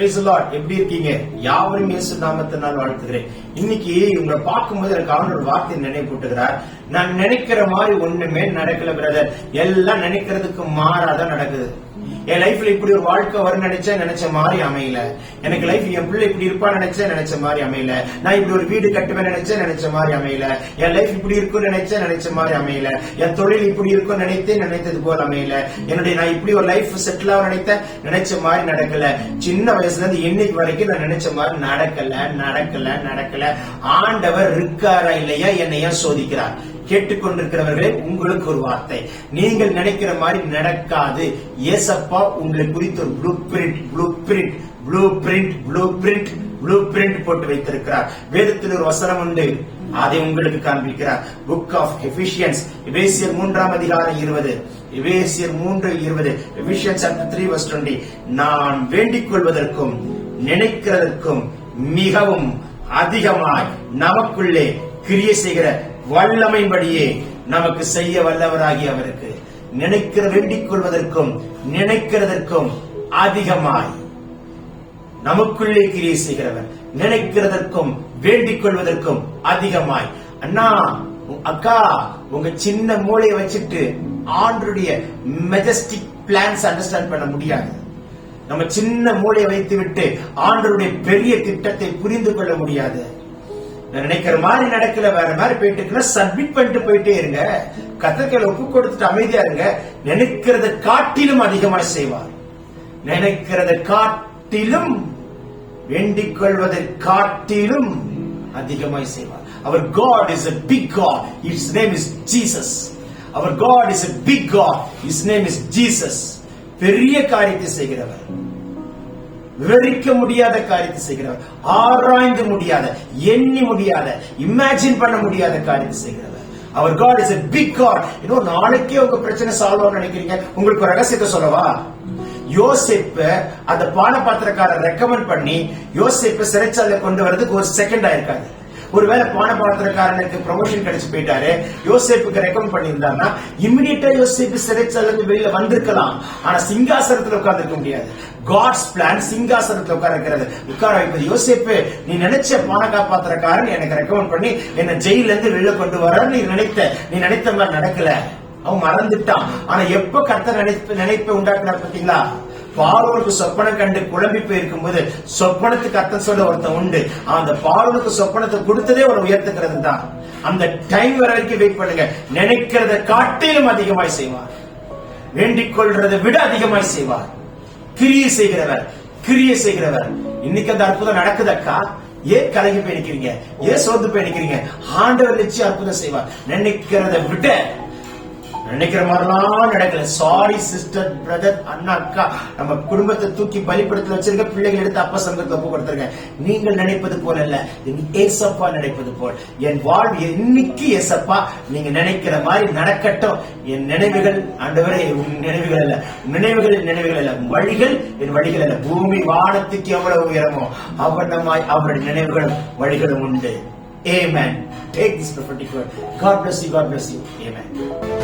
எப்படி இருக்கீங்க? யாவரும் இயேசு நாமத்தினால் வாழ்த்துகிறேன். இன்னைக்கு இவங்களை பார்க்கும்போது எனக்கு அவனோட வார்த்தை நினைப்பூட்டுகிறார் நான் நினைக்கிற மாதிரி ஒண்ணுமே நடக்கல பிரதர் எல்லாம் நினைக்கிறதுக்கு மாறாதான் நடக்குது. என் லைஃப்ல இப்படி ஒரு வாழ்க்கை வரும் நினைச்சா நினைச்ச மாதிரி அமையல. எனக்கு லைஃப் என் பிள்ளை இப்படி இருப்பா நினைச்சா நினைச்ச மாதிரி அமையல. நான் இப்படி ஒரு வீடு கட்டுவேன் நினைச்சா நினைச்ச மாதிரி அமையல. என் லைஃப் இப்படி இருக்கும் நினைச்சா நினைச்ச மாதிரி அமையல. என் தொழில் இப்படி இருக்கும் நினைத்தே நினைத்தது போல அமையல. என்னுடைய நான் இப்படி ஒரு லைஃப் செட்டில் ஆக நினைத்த நினைச்ச மாதிரி நடக்கல. சின்ன வயசுல இருந்து இன்னைக்கு வரைக்கும் நான் நினைச்ச மாதிரி நடக்கல நடக்கல நடக்கல. ஆண்டவர் இருக்காரா இல்லையா என்னைய சோதிக்கிறார்? கேட்டுக்கொண்டிருக்கிறவர்களே உங்களுக்கு ஒரு வார்த்தை. நீங்கள் நினைக்கிற மாதிரி நடக்காது. ஏசப்பா உங்களை குறித்து ஒரு blueprint blueprint blueprint blueprint blueprint போட்டு வைத்திருக்கிறார். வேதத்தில் ஒரு வசனம் உண்டு. அதை உங்களுக்கு காண்பிக்கிறார். புக் ஆஃப் எபிஷியன்ஸ் எபேசியர் மூன்றாம் அதிகாரம் இருபது. எபேசியர் மூன்று இருபது. Ephesians chapter three verse twenty நான் வேண்டிக் கொள்வதற்கும் நினைக்கிறதற்கும் மிகவும் அதிகமாய் நமக்குள்ளே கிரியை செய்கிற வல்லமைன்படியே நமக்கு செய்ய வல்லவராகி அவருக்கு நினைக்கிற வேண்டிக் கொள்வதற்கும் நினைக்கிறதற்கும் அதிகமாய். நமக்குள்ளே கிரியை செய்கிறவர். நினைக்கிறதற்கும் வேண்டிக் கொள்வதற்கும் அதிகமாய். அண்ணா அக்கா உங்க சின்ன மூளையை வச்சுட்டு ஆண்டுடைய மெஜஸ்டிக் பிளான்ஸ் அண்டர்ஸ்டாண்ட் பண்ண முடியாது. நம்ம சின்ன மூளையை வைத்து விட்டு ஆண்டருடைய பெரிய திட்டத்தை புரிந்து கொள்ள முடியாது. நினைக்கிற மாதிரி நடக்கல வேற மாதிரி போயிட்டு இருக்குன்னா சப்மிட் பண்ணிட்டு போயிட்டே இருங்க. கத்தர்களை ஒப்பு கொடுத்துட்டு அமைதியா இருங்க. நினைக்கிறத காட்டிலும் அதிகமாக செய்வார். நினைக்கிறத காட்டிலும் வேண்டிக் கொள்வதை காட்டிலும் அதிகமாய் செய்வார். அவர் God is a big God its name is Jesus our God is a big God is name is Jesus பெரிய காரியத்தை செய்கிறவர். விவரிக்க முடியாத காரியத்தை செய்கிறவர். ஆராய்ந்து முடியாத எண்ணி முடியாத இமேஜின் பண்ண முடியாத காரியத்தை செய்கிறவர். அவர் காட் இஸ் பிக் காட் இன்னும் நாளைக்கே உங்க பிரச்சனை சால்வ் ஆகும் நினைக்கிறீங்க. உங்களுக்கு ஒரு ரகசியத்தை சொல்லவா? யோசிப்ப அந்த பானபாத்திரக்காரர் ரெக்கமெண்ட் பண்ணி யோசிப்ப சிறைச்சாலை கொண்டு வரதுக்கு ஒரு செகண்ட் ஆயிருக்காது ஒருவேளை பானபாத்திரக்காரனுக்கு ப்ரொமோஷன் கிடைச்சு போயிட்டாரு. யோசிப்புக்கு ரெக்கமெண்ட் பண்ணியிருந்தாருன்னா இமிடியட்டா யோசிப்பு சிறைச்சாலை வெளியில வந்திருக்கலாம். ஆனா சிங்காசனத்துல உட்கார்ந்துருக்க முடியாது. காட்ஸ் பிளான் சிங்காசனத்தில் உட்கார இருக்கிறது உட்கார வைப்பது யோசிப்பு. நீ நினைச்ச பான காப்பாத்திரக்காரன் எனக்கு ரெக்கமெண்ட் பண்ணி என்ன ஜெயில இருந்து வெளில கொண்டு வர நீ நினைத்த நீ நினைத்த மாதிரி நடக்கல. அவன் மறந்துட்டான். ஆனா எப்ப கத்த நினைப்பு நினைப்பை உண்டாக்குனார் பாத்தீங்களா பார்வனுக்கு சொப்பனம் கண்டு குழம்பி போயிருக்கும் போது சொப்பனத்துக்கு அர்த்தம் சொல்ல ஒருத்தன் உண்டு. அந்த பார்வனுக்கு சொப்பனத்தை கொடுத்ததே ஒரு உயர்த்துக்கிறது தான். அந்த டைம் வர வரைக்கும் வெயிட் பண்ணுங்க. நினைக்கிறத காட்டிலும் அதிகமாய் செய்வார். வேண்டிக் கொள்றதை விட அதிகமாய் செய்வார். கிரியை செய்கிறவர் கிரியை செய்கிறவர். இன்னைக்கு அந்த அற்புதம் நடக்குதக்கா ஏன் கலங்கி போய் நிக்கிறீங்க ஏன் சோர்ந்து போய் நிக்கிறீங்க ஆண்டவர் நிச்சயம் அற்புதம் செய்வார். நினைக்கிறத விட நினைக்கிற மாதிரிலாம் நடக்கல சாரி சிஸ்டர் பிரதர் அண்ணா அக்கா நம்ம குடும்பத்தை தூக்கி பலிப்படுத்தி வச்சிருக்க பிள்ளைகள் எடுத்து அப்பா சங்கத்தை ஒப்பு கொடுத்துருங்க நீங்கள் நினைப்பது போல அல்ல என் ஏசப்பா நினைப்பது போல் என் வாழ்வு இன்னைக்கு ஏசப்பா நீங்க நினைக்கிற மாதிரி நடக்கட்டும் என் நினைவுகள் ஆண்டவரே உன் நினைவுகள் அல்ல நினைவுகள் நினைவுகள் அல்ல வழிகள் என் வழிகள் அல்ல பூமி வானத்துக்கு எவ்வளவு உயரமோ அவனமாய் அவருடைய நினைவுகளும் வழிகளும் உண்டு Amen. Take this prophetic word. God bless you. God bless you. Amen.